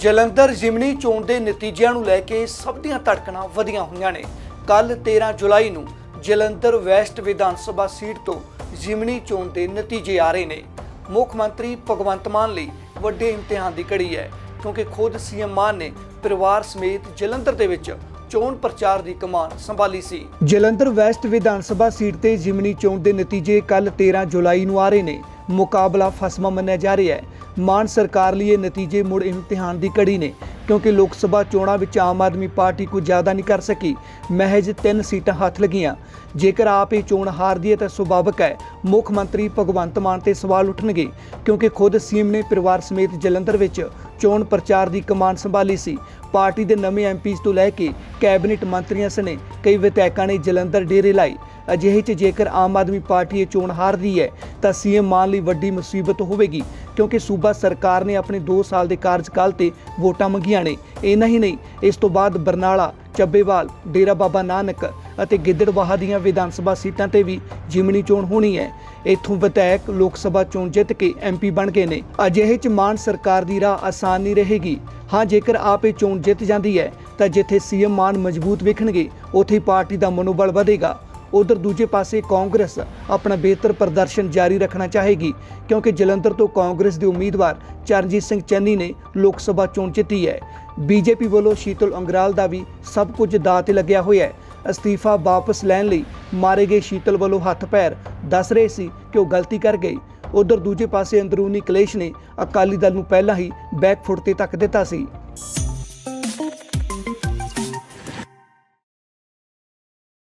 ਜਲੰਧਰ ਜ਼ਿਮਨੀ ਚੋਣ ਦੇ ਨਤੀਜਿਆਂ ਨੂੰ ਲੈ ਕੇ ਸਭ ਦੀਆਂ ਧੜਕਣਾਂ ਵਧੀਆਂ ਹੋਈਆਂ ਨੇ। ਕੱਲ 13 ਜੁਲਾਈ ਨੂੰ ਜਲੰਧਰ ਵੈਸਟ ਵਿਧਾਨ ਸਭਾ ਸੀਟ ਤੋਂ ਜ਼ਿਮਨੀ ਚੋਣ ਦੇ ਨਤੀਜੇ ਆ ਰਹੇ ਨੇ। ਮੁੱਖ ਮੰਤਰੀ ਭਗਵੰਤ ਮਾਨ ਲਈ ਵੱਡੇ ਇਮਤਿਹਾਨ ਦੀ ਘੜੀ ਹੈ, ਕਿਉਂਕਿ ਖੁਦ ਸੀਐਮ ਮਾਨ ਨੇ ਪਰਿਵਾਰ ਸਮੇਤ ਜਲੰਧਰ ਦੇ ਵਿੱਚ ਚੋਣ ਪ੍ਰਚਾਰ ਦੀ ਕਮਾਨ ਸੰਭਾਲੀ ਸੀ। ਜਲੰਧਰ ਵੈਸਟ ਵਿਧਾਨ ਸਭਾ ਸੀਟ ਤੇ ਜ਼ਿਮਨੀ ਚੋਣ ਦੇ ਨਤੀਜੇ ਕੱਲ 13 ਜੁਲਾਈ ਨੂੰ ਆ ਰਹੇ ਨੇ। ਮੁਕਾਬਲਾ ਫਸਮਾ ਮੰਨਿਆ ਜਾ ਰਿਹਾ ਹੈ। ਮਾਨ ਸਰਕਾਰ ਲਈ ਇਹ ਨਤੀਜੇ ਮੁੜ ਇਮਤਿਹਾਨ ਦੀ ਕੜੀ ਨੇ, ਕਿਉਂਕਿ ਲੋਕ ਸਭਾ ਚੋਣਾਂ ਵਿੱਚ ਆਮ ਆਦਮੀ ਪਾਰਟੀ ਕੁਝ ਜ਼ਿਆਦਾ ਨਹੀਂ ਕਰ ਸਕੀ। ਮਹਿਜ ਤਿੰਨ ਸੀਟਾਂ ਹੱਥ ਲੱਗੀਆਂ। ਜੇਕਰ ਆਪ ਇਹ ਚੋਣ ਹਾਰਦੀ ਹੈ ਤਾਂ ਸੁਭਾਵਕ ਹੈ। ਮੁੱਖ ਮੰਤਰੀ ਭਗਵੰਤ ਮਾਨ ਤੇ ਸਵਾਲ ਉੱਠਣਗੇ, ਕਿਉਂਕਿ ਖੁਦ ਸੀਐਮ ਨੇ ਪਰਿਵਾਰ ਸਮੇਤ ਜਲੰਧਰ ਵਿੱਚ ਚੋਣ ਪ੍ਰਚਾਰ ਦੀ ਕਮਾਨ ਸੰਭਾਲੀ ਸੀ। ਪਾਰਟੀ ਦੇ ਨਵੇਂ ਐਮਪੀਜ਼ ਤੋਂ ਲੈ ਕੇ ਕੈਬਨਿਟ ਮੰਤਰੀਆਂ ਸਣੇ ਕਈ ਵਿਧਾਇਕਾਂ ਨੇ ਜਲੰਧਰ ਡੇਰੇ ਲਾਈ ਅਜਿਹੇ 'ਚ ਜੇਕਰ ਆਮ ਆਦਮੀ ਪਾਰਟੀ ਇਹ ਚੋਣ ਹਾਰਦੀ ਹੈ, ਤਾਂ ਸੀਐਮ ਮਾਨ ਲਈ ਵੱਡੀ ਮੁਸੀਬਤ ਹੋਵੇਗੀ, ਕਿਉਂਕਿ ਸੂਬਾ ਸਰਕਾਰ ਨੇ ਆਪਣੇ 2 ਸਾਲ ਦੇ ਕਾਰਜਕਾਲ ਤੇ ਵੋਟਾਂ ਮੰਗੀਆਂ ਨੇ। ਇੰਨਾ ਹੀ ਨਹੀਂ, ਇਸ ਤੋਂ ਬਾਅਦ ਬਰਨਾਲਾ ਚੱਬੇਵਾਲ, ਡੇਰਾ ਬਾਬਾ ਨਾਨਕ ਅਤੇ ਗਿੱਦੜਬਾਹਾ ਦੀਆਂ ਵਿਧਾਨ ਸਭਾ ਸੀਟਾਂ ਤੇ ਵੀ ਜਿਮਣੀ ਚੋਣ ਹੋਣੀ ਹੈ। ਇੱਥੋਂ ਵਿਧਾਇਕ ਲੋਕ ਸਭਾ ਚੋਣ ਜਿੱਤ ਕੇ ਐਮਪੀ ਬਣ ਗਏ ਨੇ। ਅਜਿਹੇ 'ਚ ਮਾਨ ਸਰਕਾਰ ਦੀ ਰਾਹ ਆਸਾਨ ਨਹੀਂ ਰਹੇਗੀ। ਹਾਂ, ਜੇਕਰ ਆਪ ਇਹ ਚੋਣ ਜਿੱਤ ਜਾਂਦੀ ਹੈ, ਤਾਂ ਜਿੱਥੇ ਸੀਐਮ ਮਾਨ ਮਜ਼ਬੂਤ ਵੇਖਣਗੇ, ਉੱਥੇ ਹੀ ਪਾਰਟੀ ਦਾ ਮਨੋਬਲ ਵਧੇਗਾ। ਉਧਰ ਦੂਜੇ ਪਾਸੇ ਕਾਂਗਰਸ ਆਪਣਾ ਬਿਹਤਰ ਪ੍ਰਦਰਸ਼ਨ ਜਾਰੀ ਰੱਖਣਾ ਚਾਹੇਗੀ, ਕਿਉਂਕਿ ਜਲੰਧਰ ਤੋਂ ਕਾਂਗਰਸ ਦੇ ਉਮੀਦਵਾਰ ਚਰਨਜੀਤ ਸਿੰਘ ਚੰਨੀ ਨੇ ਲੋਕ ਸਭਾ ਚੋਣ ਜਿੱਤੀ ਹੈ। ਬੀਜੇਪੀ ਵੱਲੋਂ ਸ਼ੀਤਲ ਅੰਗਰਾਲ ਦਾ ਵੀ ਸਭ ਕੁਝ ਦਾਅ ਤੇ ਲੱਗਿਆ ਹੋਇਆ ਹੈ। ਅਸਤੀਫਾ ਵਾਪਸ ਲੈਣ ਲਈ ਮਾਰੇ ਗਏ ਸ਼ੀਤਲ ਵੱਲੋਂ ਹੱਥ ਪੈਰ ਦੱਸ ਰਹੇ ਸੀ ਕਿ ਉਹ ਗਲਤੀ ਕਰ ਗਈ ਉਧਰ ਦੂਜੇ ਪਾਸੇ ਅੰਦਰੂਨੀ ਕਲੇਸ਼ ਨੇ ਅਕਾਲੀ ਦਲ ਨੂੰ ਪਹਿਲਾਂ ਹੀ ਬੈਕਫੁੱਟ ਤੇ ਧੱਕ ਦਿੱਤਾ ਸੀ।